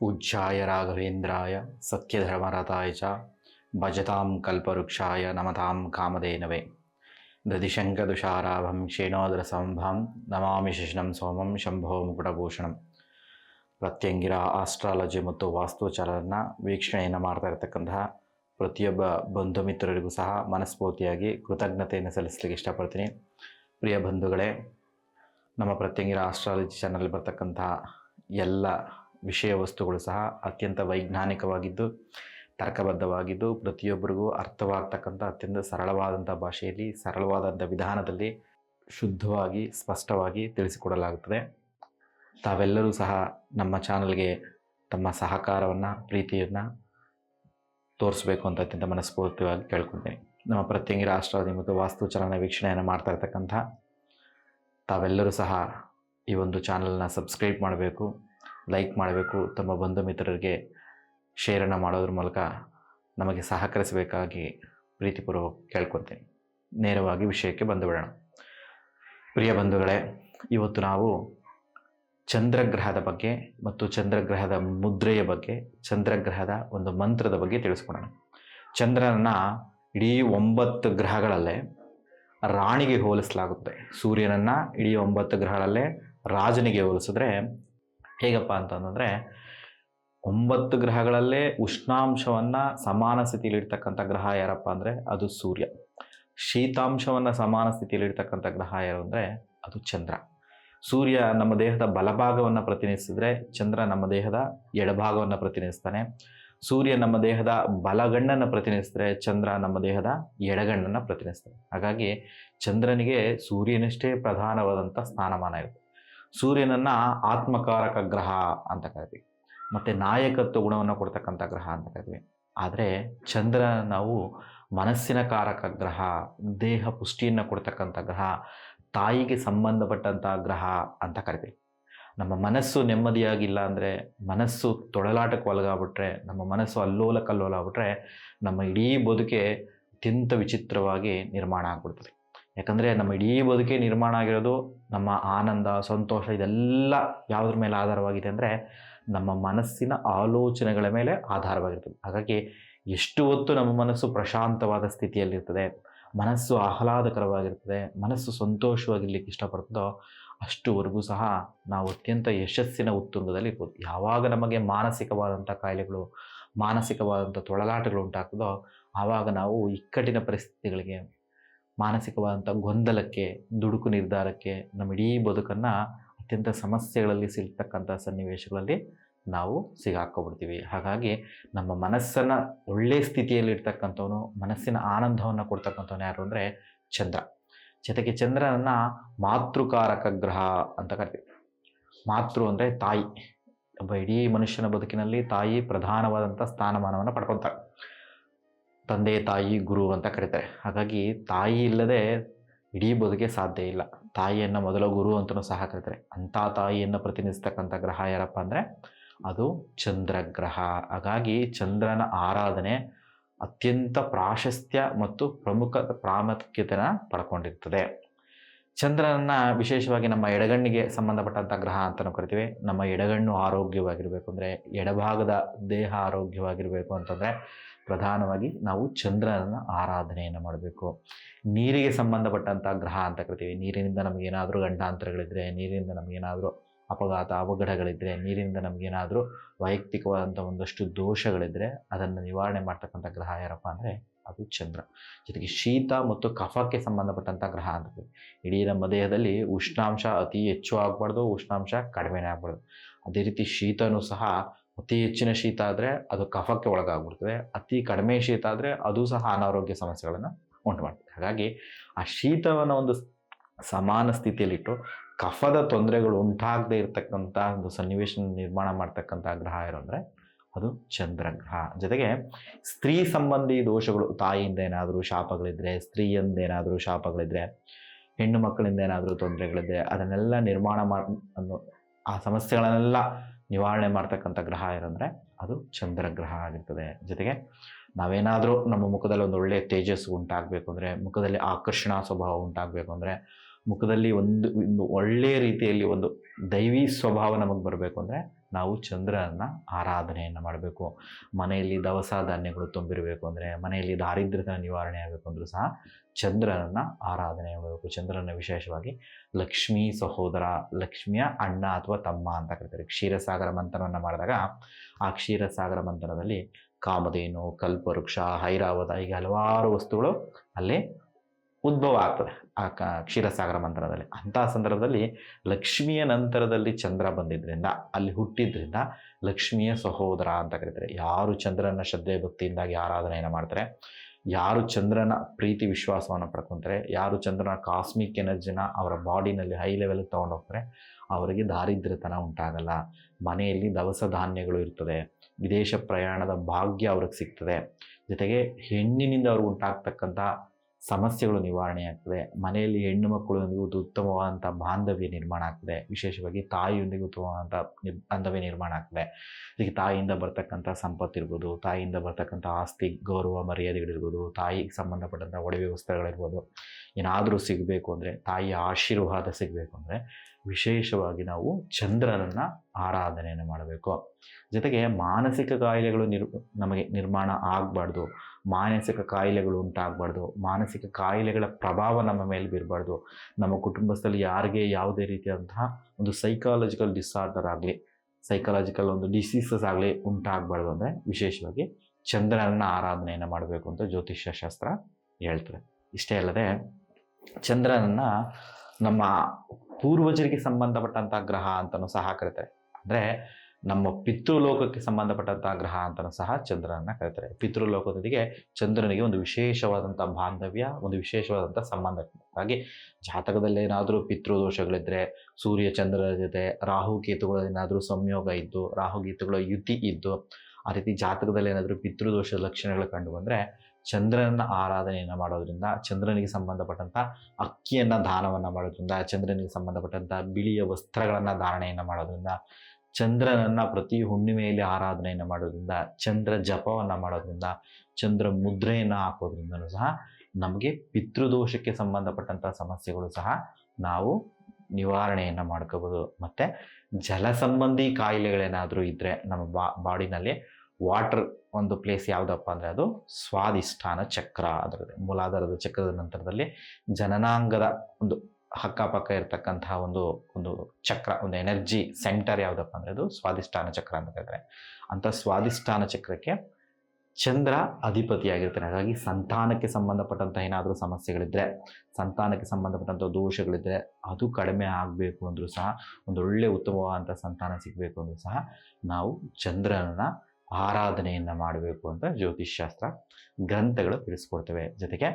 ಪೂಜ್ಯಾಯ ರಾಘವೇಂದ್ರಾಯ ಸತ್ಯಧರ್ಮರತಾಯ ಚ ಭಜತಾಂ ಕಲ್ಪವೃಕ್ಷಾಯ ನಮತಾಂ ಕಾಮಧೇನವೇ. ದಧಿಶಂಕದುಷಾರಾಭಂ ಸಂಭಂ ನಮಾಮಿ ಶಿಶಿನಂ ಸೋಮಂ ಶಂಭೋ ಮುಕುಟಭೂಷಣಂ. ಪ್ರತ್ಯಂಗಿರ ಆಸ್ಟ್ರಾಲಜಿ ಮತ್ತು ವಾಸ್ತುಚಲನ ವೀಕ್ಷಣೆಯನ್ನು ಮಾಡ್ತಾ ಇರತಕ್ಕಂತಹ ಪ್ರತಿಯೊಬ್ಬ ಬಂಧು ಮಿತ್ರರಿಗೂ ಸಹ ಮನಸ್ಫೂರ್ತಿಯಾಗಿ ಕೃತಜ್ಞತೆಯನ್ನು ಸಲ್ಲಿಸಲಿಕ್ಕೆ ಇಷ್ಟಪಡ್ತೀನಿ. ಪ್ರಿಯ ಬಂಧುಗಳೇ, ನಮ್ಮ ಪ್ರತ್ಯಂಗಿರ ಆಸ್ಟ್ರಾಲಜಿ ಚಾನಲ್ ಬರ್ತಕ್ಕಂತಹ ಎಲ್ಲ ವಿಷಯ ವಸ್ತುಗಳು ಸಹ ಅತ್ಯಂತ ವೈಜ್ಞಾನಿಕವಾಗಿದ್ದು, ತರ್ಕಬದ್ಧವಾಗಿದ್ದು, ಪ್ರತಿಯೊಬ್ಬರಿಗೂ ಅರ್ಥವಾಗ್ತಕ್ಕಂಥ ಅತ್ಯಂತ ಸರಳವಾದಂಥ ಭಾಷೆಯಲ್ಲಿ, ಸರಳವಾದಂಥ ವಿಧಾನದಲ್ಲಿ ಶುದ್ಧವಾಗಿ, ಸ್ಪಷ್ಟವಾಗಿ ತಿಳಿಸಿಕೊಡಲಾಗುತ್ತದೆ. ತಾವೆಲ್ಲರೂ ಸಹ ನಮ್ಮ ಚಾನಲ್ಗೆ ತಮ್ಮ ಸಹಕಾರವನ್ನು, ಪ್ರೀತಿಯನ್ನು ತೋರಿಸ್ಬೇಕು ಅಂತ ಅತ್ಯಂತ ಮನಸ್ಫೂರ್ತಿಯಾಗಿ ಕೇಳ್ಕೊತೀನಿ ನಮ್ಮ ಪ್ರತ್ಯಂಗಿ ಆಸ್ಟ್ರಾಲಜಿ ಮತ್ತು ವಾಸ್ತುಚಲನ ವೀಕ್ಷಣೆಯನ್ನು ಮಾಡ್ತಾ ಇರ್ತಕ್ಕಂಥ ತಾವೆಲ್ಲರೂ ಸಹ ಈ ಒಂದು ಚಾನಲ್ನ ಸಬ್ಸ್ಕ್ರೈಬ್ ಮಾಡಬೇಕು. ಲೈಕ್ ಮಾಡಬೇಕು, ತಮ್ಮ ಬಂಧು ಮಿತ್ರರಿಗೆ ಶೇರನ್ನು ಮಾಡೋದ್ರ ಮೂಲಕ ನಮಗೆ ಸಹಕರಿಸಬೇಕಾಗಿ ಪ್ರೀತಿಪೂರ್ವಕ ಕೇಳ್ಕೊತೀನಿ ನೇರವಾಗಿ ವಿಷಯಕ್ಕೆ ಬಂದು ಬಿಡೋಣ ಪ್ರಿಯ ಬಂಧುಗಳೇ, ಇವತ್ತು ನಾವು ಚಂದ್ರಗ್ರಹದ ಬಗ್ಗೆ ಮತ್ತು ಚಂದ್ರಗ್ರಹದ ಮುದ್ರೆಯ ಬಗ್ಗೆ, ಚಂದ್ರಗ್ರಹದ ಒಂದು ಮಂತ್ರದ ಬಗ್ಗೆ ತಿಳಿಸ್ಕೊಡೋಣ. ಚಂದ್ರನನ್ನು ಇಡೀ ಒಂಬತ್ತು ಗ್ರಹಗಳಲ್ಲೇ ರಾಣಿಗೆ ಹೋಲಿಸಲಾಗುತ್ತೆ. ಸೂರ್ಯನನ್ನು ಇಡೀ ಒಂಬತ್ತು ಗ್ರಹಗಳಲ್ಲೇ ರಾಜನಿಗೆ ಹೋಲಿಸಿದ್ರೆ ಹೇಗಪ್ಪ ಅಂತಂದರೆ ಒಂಬತ್ತು ಗ್ರಹಗಳಲ್ಲೇ ಉಷ್ಣಾಂಶವನ್ನು ಸಮಾನ ಸ್ಥಿತಿಯಲ್ಲಿ ಇರ್ತಕ್ಕಂಥ ಗ್ರಹ ಯಾರಪ್ಪ ಅಂದರೆ ಅದು ಸೂರ್ಯ. ಶೀತಾಂಶವನ್ನು ಸಮಾನ ಸ್ಥಿತಿಯಲ್ಲಿ ಇರ್ತಕ್ಕಂಥ ಗ್ರಹ ಯಾರು ಅಂದರೆ ಅದು ಚಂದ್ರ. ಸೂರ್ಯ ನಮ್ಮ ದೇಹದ ಬಲಭಾಗವನ್ನು ಪ್ರತಿನಿಧಿಸಿದ್ರೆ ಚಂದ್ರ ನಮ್ಮ ದೇಹದ ಎಡಭಾಗವನ್ನು ಪ್ರತಿನಿಧಿಸ್ತಾನೆ. ಸೂರ್ಯ ನಮ್ಮ ದೇಹದ ಬಲಗಣ್ಣನ್ನು ಪ್ರತಿನಿಧಿಸಿದ್ರೆ ಚಂದ್ರ ನಮ್ಮ ದೇಹದ ಎಡಗಣ್ಣನ್ನು ಪ್ರತಿನಿಧಿಸ್ತಾನೆ. ಹಾಗಾಗಿ ಚಂದ್ರನಿಗೆ ಸೂರ್ಯನಷ್ಟೇ ಪ್ರಧಾನವಾದಂಥ ಸ್ಥಾನಮಾನ ಇರುತ್ತೆ. ಸೂರ್ಯನನ್ನು ಆತ್ಮಕಾರಕ ಗ್ರಹ ಅಂತ ಕರಿತೀವಿ. ಮತ್ತು ನಾಯಕತ್ವ ಗುಣವನ್ನು ಕೊಡ್ತಕ್ಕಂಥ ಗ್ರಹ ಅಂತ ಕರಿತೀವಿ. ಆದರೆ ಚಂದ್ರ ನಾವು ಮನಸ್ಸಿನ ಕಾರಕ ಗ್ರಹ, ದೇಹ ಪುಷ್ಟಿಯನ್ನು ಕೊಡ್ತಕ್ಕಂಥ ಗ್ರಹ, ತಾಯಿಗೆ ಸಂಬಂಧಪಟ್ಟಂಥ ಗ್ರಹ ಅಂತ ಕರಿತೀವಿ. ನಮ್ಮ ಮನಸ್ಸು ನೆಮ್ಮದಿಯಾಗಿಲ್ಲ ಅಂದರೆ, ಮನಸ್ಸು ತೊಳಲಾಟಕ್ಕೆ ಒಳಗಾಗ್ಬಿಟ್ರೆ, ನಮ್ಮ ಮನಸ್ಸು ಅಲ್ಲೋಲ ಕಲ್ಲೋಲ ಆಗ್ಬಿಟ್ರೆ ನಮ್ಮ ಇಡೀ ಬದುಕೆ ಅತ್ಯಂತ ವಿಚಿತ್ರವಾಗಿ ನಿರ್ಮಾಣ ಆಗ್ಬಿಡ್ತದೆ. ಯಾಕಂದರೆ ನಮ್ಮ ಇಡೀ ಬದುಕೆ ನಿರ್ಮಾಣ ಆಗಿರೋದು ನಮ್ಮ ಆನಂದ, ಸಂತೋಷ, ಇದೆಲ್ಲ ಯಾವುದ್ರ ಮೇಲೆ ಆಧಾರವಾಗಿದೆ ಅಂದರೆ ನಮ್ಮ ಮನಸ್ಸಿನ ಆಲೋಚನೆಗಳ ಮೇಲೆ ಆಧಾರವಾಗಿರ್ತದೆ. ಹಾಗಾಗಿ ಎಷ್ಟು ಹೊತ್ತು ನಮ್ಮ ಮನಸ್ಸು ಪ್ರಶಾಂತವಾದ ಸ್ಥಿತಿಯಲ್ಲಿರ್ತದೆ, ಮನಸ್ಸು ಆಹ್ಲಾದಕರವಾಗಿರ್ತದೆ, ಮನಸ್ಸು ಸಂತೋಷವಾಗಿರ್ಲಿಕ್ಕೆ ಇಷ್ಟಪಡ್ತದೋ ಅಷ್ಟುವರೆಗೂ ಸಹ ನಾವು ಅತ್ಯಂತ ಯಶಸ್ಸಿನ ಉತ್ತುಂಗದಲ್ಲಿ ಇರ್ಬೋದು. ಯಾವಾಗ ನಮಗೆ ಮಾನಸಿಕವಾದಂಥ ಕಾಯಿಲೆಗಳು, ಮಾನಸಿಕವಾದಂಥ ತೊಳಲಾಟಗಳು ಉಂಟಾಗ್ತದೋ, ಆವಾಗ ನಾವು ಇಕ್ಕಟ್ಟಿನ ಪರಿಸ್ಥಿತಿಗಳಿಗೆ ಮಾನಸಿಕವಾದಂಥ ಗೊಂದಲಕ್ಕೆ, ದುಡುಕು ನಿರ್ಧಾರಕ್ಕೆ ನಮ್ಮ ಇಡೀ ಬದುಕನ್ನು ಅತ್ಯಂತ ಸಮಸ್ಯೆಗಳಲ್ಲಿ ಸಿಗ್ತಕ್ಕಂಥ ಸನ್ನಿವೇಶಗಳಲ್ಲಿ ನಾವು ಸಿಗಾಕ್ಕೊಬಿಡ್ತೀವಿ ಹಾಗಾಗಿ ನಮ್ಮ ಮನಸ್ಸನ್ನು ಒಳ್ಳೆಯ ಸ್ಥಿತಿಯಲ್ಲಿ ಇರ್ತಕ್ಕಂಥವನು ಮನಸ್ಸಿನ ಆನಂದವನ್ನು ಕೊಡ್ತಕ್ಕಂಥವನು ಯಾರು ಅಂದರೆ ಚಂದ್ರ. ಜೊತೆಗೆ ಚಂದ್ರನನ್ನು ಮಾತೃಕಾರಕ ಗ್ರಹ ಅಂತ ಕರಿತೀವಿ. ಮಾತೃ ಅಂದರೆ ತಾಯಿ. ಒಬ್ಬ ಇಡೀ ಮನುಷ್ಯನ ಬದುಕಿನಲ್ಲಿ ತಾಯಿ ಪ್ರಧಾನವಾದಂಥ ಸ್ಥಾನಮಾನವನ್ನು ಪಡ್ಕೊತಾರೆ ತಂದೆ, ತಾಯಿ, ಗುರು ಅಂತ ಕರೀತಾರೆ. ಹಾಗಾಗಿ ತಾಯಿ ಇಲ್ಲದೆ ಇಡೀ ಬದುಕೆ ಸಾಧ್ಯ ಇಲ್ಲ. ತಾಯಿಯನ್ನು ಮೊದಲ ಗುರು ಅಂತಲೂ ಸಹ ಕರೀತಾರೆ. ಅಂಥ ತಾಯಿಯನ್ನು ಪ್ರತಿನಿಧಿಸ್ತಕ್ಕಂಥ ಗ್ರಹ ಯಾರಪ್ಪ ಅಂದರೆ ಅದು ಚಂದ್ರಗ್ರಹ. ಹಾಗಾಗಿ ಚಂದ್ರನ ಆರಾಧನೆ ಅತ್ಯಂತ ಪ್ರಾಶಸ್ತ್ಯ ಮತ್ತು ಪ್ರಮುಖ ಪ್ರಾಮುಖ್ಯತೆನ ಪಡ್ಕೊಂಡಿರ್ತದೆ. ಚಂದ್ರನನ್ನ ವಿಶೇಷವಾಗಿ ನಮ್ಮ ಎಡಗಣ್ಣಿಗೆ ಸಂಬಂಧಪಟ್ಟಂಥ ಗ್ರಹ ಅಂತಲೂ ಕರಿತೀವಿ. ನಮ್ಮ ಎಡಗಣ್ಣು ಆರೋಗ್ಯವಾಗಿರಬೇಕು ಅಂದರೆ ಎಡಭಾಗದ ದೇಹ ಆರೋಗ್ಯವಾಗಿರಬೇಕು ಅಂತಂದರೆ ಪ್ರಧಾನವಾಗಿ ನಾವು ಚಂದ್ರನ ಆರಾಧನೆಯನ್ನು ಮಾಡಬೇಕು. ನೀರಿಗೆ ಸಂಬಂಧಪಟ್ಟಂಥ ಗ್ರಹ ಅಂತ ಕರಿತೀವಿ. ನೀರಿನಿಂದ ನಮಗೇನಾದರೂ ಗಂಡಾಂತರಗಳಿದ್ದರೆ ನೀರಿನಿಂದ ನಮಗೇನಾದರೂ ಅಪಘಾತ ಅವಘಡಗಳಿದ್ದರೆ ನೀರಿನಿಂದ ನಮಗೇನಾದರೂ ವೈಯಕ್ತಿಕವಾದಂಥ ಒಂದಷ್ಟು ದೋಷಗಳಿದ್ದರೆ ಅದನ್ನು ನಿವಾರಣೆ ಮಾಡ್ತಕ್ಕಂಥ ಗ್ರಹ ಯಾರಪ್ಪ ಅಂದರೆ ಅದು ಚಂದ್ರ. ಜೊತೆಗೆ ಶೀತ ಮತ್ತು ಕಫಕ್ಕೆ ಸಂಬಂಧಪಟ್ಟಂಥ ಗ್ರಹ ಅಂತ ಇಡೀ ನಮ್ಮ ದೇಹದಲ್ಲಿ ಉಷ್ಣಾಂಶ ಅತಿ ಹೆಚ್ಚು ಆಗಬಾರ್ದು, ಉಷ್ಣಾಂಶ ಕಡಿಮೆನೇ ಆಗಬಾರ್ದು. ಅದೇ ರೀತಿ ಶೀತನೂ ಸಹ ಅತಿ ಹೆಚ್ಚಿನ ಶೀತ ಆದರೆ ಅದು ಕಫಕ್ಕೆ ಒಳಗಾಗ್ಬಿಡ್ತದೆ. ಅತಿ ಕಡಿಮೆ ಶೀತ ಆದರೆ ಅದು ಸಹ ಅನಾರೋಗ್ಯ ಸಮಸ್ಯೆಗಳನ್ನು ಉಂಟು ಮಾಡ್ತದೆ ಹಾಗಾಗಿ ಆ ಶೀತವನ್ನು ಒಂದು ಸಮಾನ ಸ್ಥಿತಿಯಲ್ಲಿಟ್ಟು ಕಫದ ತೊಂದರೆಗಳು ಉಂಟಾಗದೇ ಇರತಕ್ಕಂಥ ಒಂದು ಸನ್ನಿವೇಶ ನಿರ್ಮಾಣ ಮಾಡ್ತಕ್ಕಂಥ ಗ್ರಹ ಇರೋಂದ್ರೆ ಅಂದರೆ ಅದು ಚಂದ್ರಗ್ರಹ. ಜೊತೆಗೆ ಸ್ತ್ರೀ ಸಂಬಂಧಿ ದೋಷಗಳು, ತಾಯಿಯಿಂದ ಏನಾದರೂ ಶಾಪಗಳಿದ್ರೆ, ಸ್ತ್ರೀಯಿಂದ ಏನಾದರೂ ಶಾಪಗಳಿದ್ರೆ, ಹೆಣ್ಣು ಮಕ್ಕಳಿಂದ ಏನಾದರೂ ತೊಂದರೆಗಳಿದ್ರೆ ಅದನ್ನೆಲ್ಲ ನಿರ್ಮಾಣ ಮಾಡಿ ಅನ್ನೋ ಆ ಸಮಸ್ಯೆಗಳನ್ನೆಲ್ಲ ನಿವಾರಣೆ ಮಾಡ್ತಕ್ಕಂಥ ಗ್ರಹ ಏನಂದರೆ ಅದು ಚಂದ್ರಗ್ರಹ ಆಗಿರ್ತದೆ. ಜೊತೆಗೆ ನಾವೇನಾದರೂ ನಮ್ಮ ಮುಖದಲ್ಲಿ ಒಂದು ಒಳ್ಳೆಯ ತೇಜಸ್ಸು ಉಂಟಾಗಬೇಕು ಅಂದರೆ, ಮುಖದಲ್ಲಿ ಆಕರ್ಷಣಾ ಸ್ವಭಾವ ಉಂಟಾಗಬೇಕು ಅಂದರೆ, ಮುಖದಲ್ಲಿ ಒಂದು ಒಂದು ಒಳ್ಳೆಯ ರೀತಿಯಲ್ಲಿ ಒಂದು ದೈವಿ ಸ್ವಭಾವ ನಮಗೆ ಬರಬೇಕು ಅಂದರೆ ನಾವು ಚಂದ್ರನ ಆರಾಧನೆಯನ್ನು ಮಾಡಬೇಕು. ಮನೆಯಲ್ಲಿ ದವಸ ಧಾನ್ಯಗಳು ತುಂಬಿರಬೇಕು ಅಂದರೆ, ಮನೆಯಲ್ಲಿ ದಾರಿದ್ರ್ಯದ ನಿವಾರಣೆ ಆಗಬೇಕು ಅಂದರೂ ಸಹ ಚಂದ್ರನನ್ನು ಆರಾಧನೆ ಮಾಡಬೇಕು. ಚಂದ್ರನ ವಿಶೇಷವಾಗಿ ಲಕ್ಷ್ಮೀ ಸಹೋದರ, ಲಕ್ಷ್ಮಿಯ ಅಣ್ಣ ಅಥವಾ ತಮ್ಮ ಅಂತ ಕರಿತಾರೆ. ಕ್ಷೀರಸಾಗರ ಮಂಥನವನ್ನು ಮಾಡಿದಾಗ ಆ ಕ್ಷೀರಸಾಗರ ಮಂಥನದಲ್ಲಿ ಕಾಮಧೇನು, ಕಲ್ಪವೃಕ್ಷ, ಹೈರಾವತ ಹೀಗೆ ಹಲವಾರು ವಸ್ತುಗಳು ಅಲ್ಲಿ ಉದ್ಭವ ಆಗ್ತದೆ ಆ ಕ ಕ್ಷೀರಸಾಗರ ಮಂಥನದಲ್ಲಿ ಅಂಥ ಸಂದರ್ಭದಲ್ಲಿ ಲಕ್ಷ್ಮಿಯ ನಂತರದಲ್ಲಿ ಚಂದ್ರ ಬಂದಿದ್ದರಿಂದ ಅಲ್ಲಿ ಹುಟ್ಟಿದ್ರಿಂದ ಲಕ್ಷ್ಮಿಯ ಸಹೋದರ ಅಂತ ಕರೀತಾರೆ. ಯಾರು ಚಂದ್ರನ ಶ್ರದ್ಧೆ ಭಕ್ತಿಯಿಂದಾಗಿ ಆರಾಧನೆಯನ್ನು ಮಾಡ್ತಾರೆ? ಯಾರು ಚಂದ್ರನ ಪ್ರೀತಿ ವಿಶ್ವಾಸವನ್ನು ಪಡ್ಕೊತಾರೆ ಯಾರು ಚಂದ್ರನ ಕಾಸ್ಮಿಕ್ ಎನರ್ಜಿನ ಅವರ ಬಾಡಿನಲ್ಲಿ ಹೈ ಲೆವೆಲ್ಗೆ ತೊಗೊಂಡೋಗ್ತಾರೆ ಅವರಿಗೆ ದಾರಿದ್ರ್ಯತನ ಉಂಟಾಗಲ್ಲ. ಮನೆಯಲ್ಲಿ ದವಸ ಧಾನ್ಯಗಳು ಇರ್ತದೆ, ವಿದೇಶ ಪ್ರಯಾಣದ ಭಾಗ್ಯ ಅವ್ರಿಗೆ ಸಿಗ್ತದೆ. ಜೊತೆಗೆ ಹೆಣ್ಣಿನಿಂದ ಅವ್ರಿಗೆ ಉಂಟಾಗ್ತಕ್ಕಂಥ ಸಮಸ್ಯೆಗಳು ನಿವಾರಣೆ ಆಗ್ತದೆ. ಮನೆಯಲ್ಲಿ ಹೆಣ್ಣು ಮಕ್ಕಳೊಂದಿಗೆ ಒಂದು ಉತ್ತಮವಾದಂಥ ಬಾಂಧವ್ಯ ನಿರ್ಮಾಣ ಆಗ್ತದೆ. ವಿಶೇಷವಾಗಿ ತಾಯಿಯೊಂದಿಗೆ ಉತ್ತಮವಾದಂಥ ಬಾಂಧವ್ಯ ನಿರ್ಮಾಣ ಆಗ್ತದೆ. ಇದಕ್ಕೆ ತಾಯಿಯಿಂದ ಬರ್ತಕ್ಕಂಥ ಸಂಪತ್ತು ಇರ್ಬೋದು, ತಾಯಿಯಿಂದ ಬರ್ತಕ್ಕಂಥ ಆಸ್ತಿ, ಗೌರವ, ಮರ್ಯಾದೆಗಳಿರ್ಬೋದು, ತಾಯಿಗೆ ಸಂಬಂಧಪಟ್ಟಂಥ ಒಡವೆ ವಸ್ತ್ರಗಳಿರ್ಬೋದು. ಏನಾದರೂ ಸಿಗಬೇಕು ಅಂದರೆ, ತಾಯಿಯ ಆಶೀರ್ವಾದ ಸಿಗಬೇಕು ಅಂದರೆ ವಿಶೇಷವಾಗಿ ನಾವು ಚಂದ್ರನನ್ನು ಆರಾಧನೆಯನ್ನು ಮಾಡಬೇಕು. ಜೊತೆಗೆ ಮಾನಸಿಕ ಕಾಯಿಲೆಗಳು ನಿರ್, ನಮಗೆ ನಿರ್ಮಾಣ ಆಗಬಾರ್ದು. ಮಾನಸಿಕ ಕಾಯಿಲೆಗಳು ಉಂಟಾಗಬಾರ್ದು. ಮಾನಸಿಕ ಕಾಯಿಲೆಗಳ ಪ್ರಭಾವ ನಮ್ಮ ಮೇಲೆ ಬೀರಬಾರ್ದು. ನಮ್ಮ ಕುಟುಂಬಸ್ಥಲ್ಲಿ ಯಾರಿಗೆ ಯಾವುದೇ ರೀತಿಯಾದಂತಹ ಒಂದು ಸೈಕಾಲಜಿಕಲ್ ಡಿಸಾರ್ಡರ್ ಆಗಲಿ ಸೈಕಾಲಜಿಕಲ್ ಒಂದು ಡಿಸೀಸಸ್ ಆಗಲಿ ಉಂಟಾಗಬಾರ್ದು ಅಂದರೆ ವಿಶೇಷವಾಗಿ ಚಂದ್ರನನ್ನ ಆರಾಧನೆಯನ್ನು ಮಾಡಬೇಕು ಅಂತ ಜ್ಯೋತಿಷ್ಯ ಶಾಸ್ತ್ರ ಹೇಳ್ತಾರೆ ಇಷ್ಟೇ ಅಲ್ಲದೆ ಚಂದ್ರನನ್ನು ನಮ್ಮ ಪೂರ್ವಜರಿಗೆ ಸಂಬಂಧಪಟ್ಟಂಥ ಗ್ರಹ ಅಂತಲೂ ಸಹ ಕರೀತಾರೆ. ಅಂದರೆ ನಮ್ಮ ಪಿತೃಲೋಕಕ್ಕೆ ಸಂಬಂಧಪಟ್ಟಂತಹ ಗ್ರಹ ಅಂತಲೂ ಸಹ ಚಂದ್ರನನ್ನ ಕರೀತಾರೆ. ಪಿತೃಲೋಕದೊಂದಿಗೆ ಚಂದ್ರನಿಗೆ ಒಂದು ವಿಶೇಷವಾದಂಥ ಬಾಂಧವ್ಯ, ಒಂದು ವಿಶೇಷವಾದಂಥ ಸಂಬಂಧ ಹಾಗೆ ಜಾತಕದಲ್ಲಿ ಏನಾದರೂ ಪಿತೃದೋಷಗಳಿದ್ದರೆ ಸೂರ್ಯ ಚಂದ್ರರ ಜೊತೆ ರಾಹು ಏನಾದರೂ ಸಂಯೋಗ ಇದ್ದು, ರಾಹು ಕೇತುಗಳ ಯುತಿ ಇದ್ದು, ಆ ರೀತಿ ಜಾತಕದಲ್ಲಿ ಏನಾದರೂ ಪಿತೃದೋಷ ಲಕ್ಷಣಗಳು ಕಂಡು ಬಂದರೆ ಚಂದ್ರನ ಆರಾಧನೆಯನ್ನು ಮಾಡೋದ್ರಿಂದ, ಚಂದ್ರನಿಗೆ ಸಂಬಂಧಪಟ್ಟಂಥ ಅಕ್ಕಿಯನ್ನು ದಾನವನ್ನು ಮಾಡೋದ್ರಿಂದ, ಚಂದ್ರನಿಗೆ ಸಂಬಂಧಪಟ್ಟಂಥ ಬಿಳಿಯ ವಸ್ತ್ರಗಳನ್ನು ಧಾರಣೆಯನ್ನು ಮಾಡೋದ್ರಿಂದ ಚಂದ್ರನನ್ನು ಪ್ರತಿ ಹುಣ್ಣಿಮೆಯಲ್ಲಿ ಆರಾಧನೆಯನ್ನು ಮಾಡೋದ್ರಿಂದ, ಚಂದ್ರ ಜಪವನ್ನು ಮಾಡೋದ್ರಿಂದ, ಚಂದ್ರ ಮುದ್ರೆಯನ್ನು ಹಾಕೋದ್ರಿಂದನೂ ಸಹ ನಮಗೆ ಪಿತೃದೋಷಕ್ಕೆ ಸಂಬಂಧಪಟ್ಟಂಥ ಸಮಸ್ಯೆಗಳು ಸಹ ನಾವು ನಿವಾರಣೆಯನ್ನು ಮಾಡ್ಕೋಬೋದು. ಮತ್ತು ಜಲ ಸಂಬಂಧಿ ಕಾಯಿಲೆಗಳೇನಾದರೂ ಇದ್ದರೆ ನಮ್ಮ ಬಾ, ಬಾಡಿನಲ್ಲಿ ವಾಟರ್ ಒಂದು ಪ್ಲೇಸ್ ಯಾವುದಪ್ಪ ಅಂದರೆ ಅದು ಸ್ವಾದಿಷ್ಠಾನ ಚಕ್ರ ಅದರದ್ದು. ಮೂಲಾಧಾರದ ಚಕ್ರದ ನಂತರದಲ್ಲಿ ಜನನಾಂಗದ ಒಂದು ಅಕ್ಕಪಕ್ಕ ಇರತಕ್ಕಂತಹ ಒಂದು ಒಂದು ಚಕ್ರ, ಒಂದು ಎನರ್ಜಿ ಸೆಂಟರ್ ಯಾವುದಪ್ಪ ಅಂದರೆ ಅದು ಸ್ವಾದಿಷ್ಠಾನ ಚಕ್ರ ಅಂತ ಕರೀತಾರೆ. ಅಂಥ ಸ್ವಾದಿಷ್ಠಾನ ಚಕ್ರಕ್ಕೆ ಚಂದ್ರ ಅಧಿಪತಿಯಾಗಿರ್ತಾನೆ. ಹಾಗಾಗಿ ಸಂತಾನಕ್ಕೆ ಸಂಬಂಧಪಟ್ಟಂಥ ಏನಾದರೂ ಸಮಸ್ಯೆಗಳಿದ್ದರೆ ಸಂತಾನಕ್ಕೆ ಸಂಬಂಧಪಟ್ಟಂಥ ದೋಷಗಳಿದ್ದರೆ ಅದು ಕಡಿಮೆ ಆಗಬೇಕು ಅಂದರೂ ಸಹ, ಒಂದು ಒಳ್ಳೆ ಉತ್ತಮವಾದಂಥ ಸಂತಾನ ಸಿಗಬೇಕು ಅಂದರೂ ಸಹ ನಾವು ಚಂದ್ರನ ಆರಾಧನೆಯನ್ನು ಮಾಡಬೇಕು ಅಂತ ಜ್ಯೋತಿಷ್ಶಾಸ್ತ್ರ ಗ್ರಂಥಗಳು ತಿಳಿಸ್ಕೊಡ್ತವೆ. ಜೊತೆಗೆ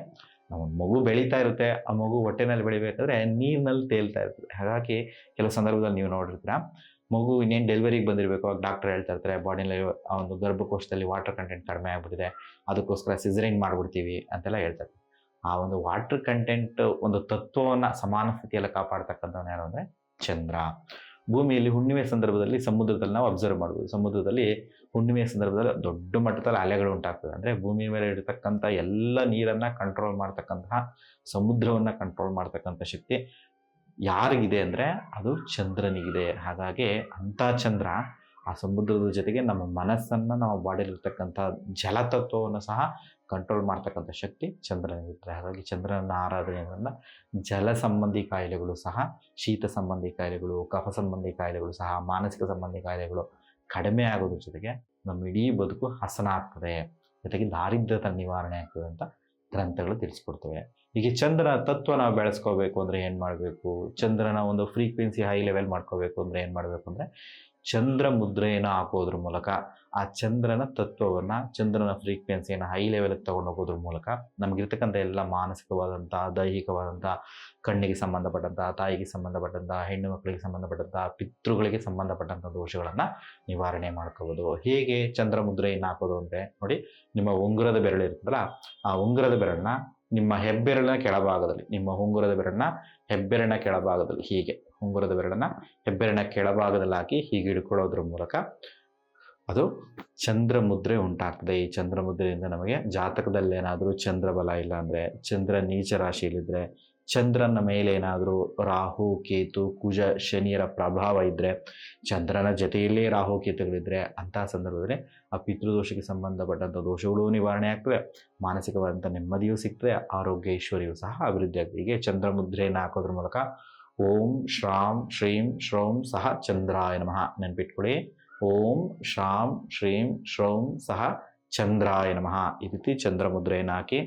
ಒಂದು ಮಗು ಬೆಳೀತಾ ಇರುತ್ತೆ, ಆ ಮಗು ಹೊಟ್ಟೆನಲ್ಲಿ ಬೆಳಿಬೇಕಾದ್ರೆ ನೀರಿನಲ್ಲಿ ತೇಲ್ತಾ ಇರ್ತದೆ. ಹಾಗಾಗಿ ಕೆಲವು ಸಂದರ್ಭದಲ್ಲಿ ನೀವು ನೋಡಿರ್ತೀರ, ಮಗು ಇನ್ನೇನು ಡೆಲಿವರಿಗೆ ಬಂದಿರಬೇಕು ಅವಾಗ ಡಾಕ್ಟರ್ ಹೇಳ್ತಾ ಇರ್ತಾರೆ ಬಾಡಿನಲ್ಲಿ ಆ ಒಂದು ಗರ್ಭಕೋಶದಲ್ಲಿ ವಾಟರ್ ಕಂಟೆಂಟ್ ಕಡಿಮೆ ಆಗ್ಬಿಟ್ಟಿದೆ, ಅದಕ್ಕೋಸ್ಕರ ಸಿಸರಿಂಗ್ ಮಾಡಿಬಿಡ್ತೀವಿ ಅಂತೆಲ್ಲ ಹೇಳ್ತಾರೆ ಆ ಒಂದು ವಾಟರ್ ಕಂಟೆಂಟ್ ಒಂದು ತತ್ವವನ್ನು ಸಮಾನ ಸ್ಥಿತಿಯಲ್ಲಿ ಕಾಪಾಡ್ತಕ್ಕಂಥವ್ನು ಯಾರು ಅಂದರೆ, ಚಂದ್ರ. ಭೂಮಿಯಲ್ಲಿ ಹುಣ್ಣಿಮೆ ಸಂದರ್ಭದಲ್ಲಿ ಸಮುದ್ರದಲ್ಲಿ ನಾವು ಅಬ್ಸರ್ವ್ ಮಾಡ್ಬೋದು. ಸಮುದ್ರದಲ್ಲಿ ಹುಣ್ಣಿಮೆ ಸಂದರ್ಭದಲ್ಲಿ ದೊಡ್ಡ ಮಟ್ಟದಲ್ಲಿ ಅಲೆಗಳು ಉಂಟಾಗ್ತದೆ. ಅಂದರೆ ಭೂಮಿ ಮೇಲೆ ಇರತಕ್ಕಂಥ ಎಲ್ಲ ನೀರನ್ನು ಕಂಟ್ರೋಲ್ ಮಾಡ್ತಕ್ಕಂತಹ, ಸಮುದ್ರವನ್ನು ಕಂಟ್ರೋಲ್ ಮಾಡ್ತಕ್ಕಂಥ ಶಕ್ತಿ ಯಾರಿಗಿದೆ ಅಂದರೆ ಅದು ಚಂದ್ರನಿಗಿದೆ. ಹಾಗಾಗಿ ಅಂಥ ಚಂದ್ರ ಆ ಸಮುದ್ರದ ಜೊತೆಗೆ ನಮ್ಮ ಮನಸ್ಸನ್ನು ನಾವು ಬಾಡಿಲಿರ್ತಕ್ಕಂಥ ಜಲತತ್ವವನ್ನು ಸಹ ಕಂಟ್ರೋಲ್ ಮಾಡ್ತಕ್ಕಂಥ ಶಕ್ತಿ ಚಂದ್ರನಿಗಿರ್ತದೆ ಹಾಗಾಗಿ ಚಂದ್ರನ ಆರಾಧನೆಯಿಂದ ಜಲ ಸಂಬಂಧಿ ಕಾಯಿಲೆಗಳು ಸಹ, ಶೀತ ಸಂಬಂಧಿ ಕಾಯಿಲೆಗಳು, ಕಫ ಸಂಬಂಧಿ ಕಾಯಿಲೆಗಳು ಸಹ, ಮಾನಸಿಕ ಸಂಬಂಧಿ ಕಾಯಿಲೆಗಳು ಕಡಿಮೆ ಆಗೋದ್ರ ಜೊತೆಗೆ ನಮ್ಮ ಇಡೀ ಬದುಕು ಹಸನ ಆಗ್ತದೆ. ಜೊತೆಗೆ ದಾರಿದ್ರ್ಯತ ನಿವಾರಣೆ ಆಗ್ತದೆ ಅಂತ ಗ್ರಂಥಗಳು ತಿಳಿಸ್ಕೊಡ್ತವೆ. ಈಗ ಚಂದ್ರನ ತತ್ವ ನಾವು ಬೆಳೆಸ್ಕೋಬೇಕು ಅಂದರೆ ಏನು ಮಾಡಬೇಕು? ಚಂದ್ರನ ಒಂದು ಫ್ರೀಕ್ವೆನ್ಸಿ ಹೈ ಲೆವೆಲ್ ಮಾಡ್ಕೋಬೇಕು ಅಂದರೆ ಏನು ಮಾಡಬೇಕು ಅಂದರೆ ಚಂದ್ರ ಮುದ್ರೆಯನ್ನು ಹಾಕೋದ್ರ ಮೂಲಕ, ಆ ಚಂದ್ರನ ತತ್ವವನ್ನು, ಚಂದ್ರನ ಫ್ರೀಕ್ವೆನ್ಸಿಯನ್ನು ಹೈ ಲೆವೆಲ್ಗೆ ತಗೊಂಡು ಹೋಗೋದ್ರ ಮೂಲಕ ನಮಗಿರ್ತಕ್ಕಂಥ ಎಲ್ಲ ಮಾನಸಿಕವಾದಂಥ, ದೈಹಿಕವಾದಂಥ, ಕಣ್ಣಿಗೆ ಸಂಬಂಧಪಟ್ಟಂಥ, ತಾಯಿಗೆ ಸಂಬಂಧಪಟ್ಟಂಥ, ಹೆಣ್ಣು ಮಕ್ಕಳಿಗೆ ಸಂಬಂಧಪಟ್ಟಂಥ, ಪಿತೃಗಳಿಗೆ ಸಂಬಂಧಪಟ್ಟಂಥ ದೋಷಗಳನ್ನು ನಿವಾರಣೆ ಮಾಡ್ಕೋಬೋದು. ಹೇಗೆ ಚಂದ್ರ ಮುದ್ರೆಯನ್ನು ಹಾಕೋದು ಅಂದರೆ, ನೋಡಿ, ನಿಮ್ಮ ಉಂಗುರದ ಬೆರಳು ಇರ್ತದಲ್ಲ, ಆ ಉಂಗುರದ ಬೆರಳನ್ನ ನಿಮ್ಮ ಹೆಬ್ಬೆರಳಿನ ಕೆಳಭಾಗದಲ್ಲಿ, ನಿಮ್ಮ ಉಂಗುರದ ಬೆರಳನ್ನ ಹೆಬ್ಬೆರಳಿನ ಕೆಳಭಾಗದಲ್ಲಿ, ಹೀಗೆ ಉಂಗುರದ ಬೆರಳನ್ನ ಹೆಬ್ಬೆರಳಿನ ಕೆಳಭಾಗದಲ್ಲಿ ಹಾಕಿ ಹೀಗೆ ಹಿಡ್ಕೊಳ್ಳೋದ್ರ ಮೂಲಕ ಅದು ಚಂದ್ರ ಮುದ್ರೆ ಉಂಟಾಗ್ತದೆ. ಈ ಚಂದ್ರ ಮುದ್ರೆಯಿಂದ ನಮಗೆ ಜಾತಕದಲ್ಲಿ ಏನಾದರೂ ಚಂದ್ರ ಬಲ ಇಲ್ಲ ಅಂದರೆ, ಚಂದ್ರ ನೀಚ ರಾಶಿಯಲ್ಲಿದ್ದರೆ ಚಂದ್ರನ ಮೇಲೆ ಏನಾದರೂ ರಾಹು, ಕೇತು, ಕುಜ ಶನಿಯರ ಪ್ರಭಾವ ಇದ್ದರೆ ಚಂದ್ರನ ಜೊತೆಯಲ್ಲೇ ರಾಹು ಕೇತುಗಳಿದ್ದರೆ ಅಂತಹ ಸಂದರ್ಭದಲ್ಲಿ ಆ ಪಿತೃದೋಷಕ್ಕೆ ಸಂಬಂಧಪಟ್ಟಂಥ ದೋಷಗಳು ನಿವಾರಣೆ ಆಗ್ತವೆ. ಮಾನಸಿಕವಾದಂಥ ನೆಮ್ಮದಿಯೂ ಸಿಗ್ತದೆ. ಆರೋಗ್ಯ ಐಶ್ವರ್ಯವು ಸಹ ಅಭಿವೃದ್ಧಿ ಆಗ್ತದೆ. ಹೀಗೆ ಚಂದ್ರ ಮುದ್ರೆಯನ್ನು ಹಾಕೋದ್ರ ಮೂಲಕ ಓಂ ಶ್ರಾಂ ಶ್ರೀಂ ಶ್ರೌಂ ಸಹ ಚಂದ್ರಾಯ ನಮಃ ನೆನಪಿಟ್ಕೊಳ್ಳಿ. ಓಂ ಶ್ರಾಂ ಶ್ರೀಂ ಶ್ರೌಂ ಸಹ ಚಂದ್ರಾಯ ನಮಃ ಈ ರೀತಿ ಚಂದ್ರ ಮುದ್ರೆಯನ್ನು ಹಾಕಿ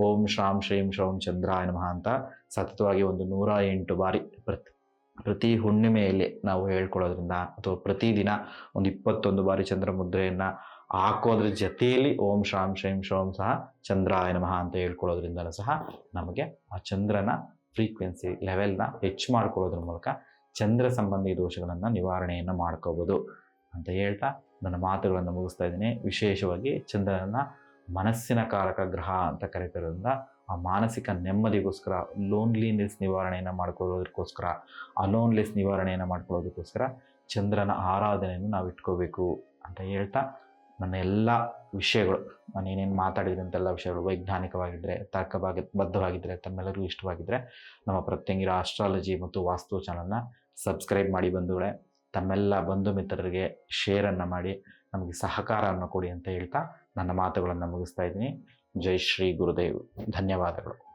ಓಂ ಶ್ರಾಂ ಶ್ರೀಂ ಶ್ರೌಂ ಚಂದ್ರಾಯ ನಮಃ ಅಂತ ಸತತವಾಗಿ ಒಂದು ನೂರ ಎಂಟು ಬಾರಿ ಪ್ರತಿ ಪ್ರತಿ ಹುಣ್ಣಿಮೆಯಲ್ಲಿ ನಾವು ಹೇಳ್ಕೊಳ್ಳೋದ್ರಿಂದ ಅಥವಾ ಪ್ರತಿದಿನ ಒಂದು ಇಪ್ಪತ್ತೊಂದು ಬಾರಿ ಚಂದ್ರ ಮುದ್ರೆಯನ್ನು ಹಾಕೋದ್ರ ಜೊತೆಯಲ್ಲಿ ಓಂ ಶ್ರಾಂ ಶ್ರೀಂ ಶ್ರೌಂ ಸಹ ಚಂದ್ರಾಯ ನಮಃ ಅಂತ ಹೇಳ್ಕೊಳ್ಳೋದ್ರಿಂದಲೂ ಸಹ ನಮಗೆ ಆ ಚಂದ್ರನ ಫ್ರೀಕ್ವೆನ್ಸಿ ಲೆವೆಲ್ನ ಹೆಚ್ಚು ಮಾಡ್ಕೊಳ್ಳೋದ್ರ ಮೂಲಕ ಚಂದ್ರ ಸಂಬಂಧಿ ದೋಷಗಳನ್ನು ನಿವಾರಣೆಯನ್ನು ಮಾಡ್ಕೋಬೋದು. ಅಂತ ಹೇಳ್ತಾ ನನ್ನ ಮಾತುಗಳನ್ನು ಮುಗಿಸ್ತಾ ಇದ್ದೀನಿ. ವಿಶೇಷವಾಗಿ ಚಂದ್ರನ ಮನಸ್ಸಿನ ಕಾರಕ ಗ್ರಹ ಅಂತ ಕರೀತಿರೋದ್ರಿಂದ ಆ ಮಾನಸಿಕ ನೆಮ್ಮದಿಗೋಸ್ಕರ ಲೋನ್ಲಿನೆಸ್ ನಿವಾರಣೆಯನ್ನು ಮಾಡ್ಕೊಳ್ಳೋದಕ್ಕೋಸ್ಕರ ಅಲೋನ್ಲೆಸ್ ನಿವಾರಣೆಯನ್ನು ಮಾಡ್ಕೊಳ್ಳೋದಕ್ಕೋಸ್ಕರ ಚಂದ್ರನ ಆರಾಧನೆಯನ್ನು ನಾವು ಇಟ್ಕೋಬೇಕು ಅಂತ ಹೇಳ್ತಾ ನನ್ನ ಎಲ್ಲ ವಿಷಯಗಳು, ನಾನು ಏನೇನು ಮಾತಾಡಿದಂತೆಲ್ಲ ವಿಷಯಗಳು ವೈಜ್ಞಾನಿಕವಾಗಿದ್ದರೆ ತರ್ಕವಾಗಿ ಬದ್ಧವಾಗಿದ್ದರೆ ತಮ್ಮೆಲ್ಲರಿಗೂ ಇಷ್ಟವಾಗಿದ್ದರೆ ನಮ್ಮ ಪ್ರತ್ಯಂಗಿರ ಆಸ್ಟ್ರಾಲಜಿ ಮತ್ತು ವಾಸ್ತು ಚಾನಲ್ನ ಸಬ್ಸ್ಕ್ರೈಬ್ ಮಾಡಿ ಬಂಧುಗಳೇ. ತಮ್ಮೆಲ್ಲ ಬಂಧು ಮಿತ್ರರಿಗೆ ಶೇರನ್ನು ಮಾಡಿ, ನಮಗೆ ಸಹಕಾರವನ್ನು ಕೊಡಿ ಅಂತ ಹೇಳ್ತಾ ನನ್ನ ಮಾತುಗಳನ್ನು ಮುಗಿಸ್ತಾ ಇದ್ದೀನಿ. ಜೈ ಶ್ರೀ ಗುರುದೇವ್. ಧನ್ಯವಾದಗಳು.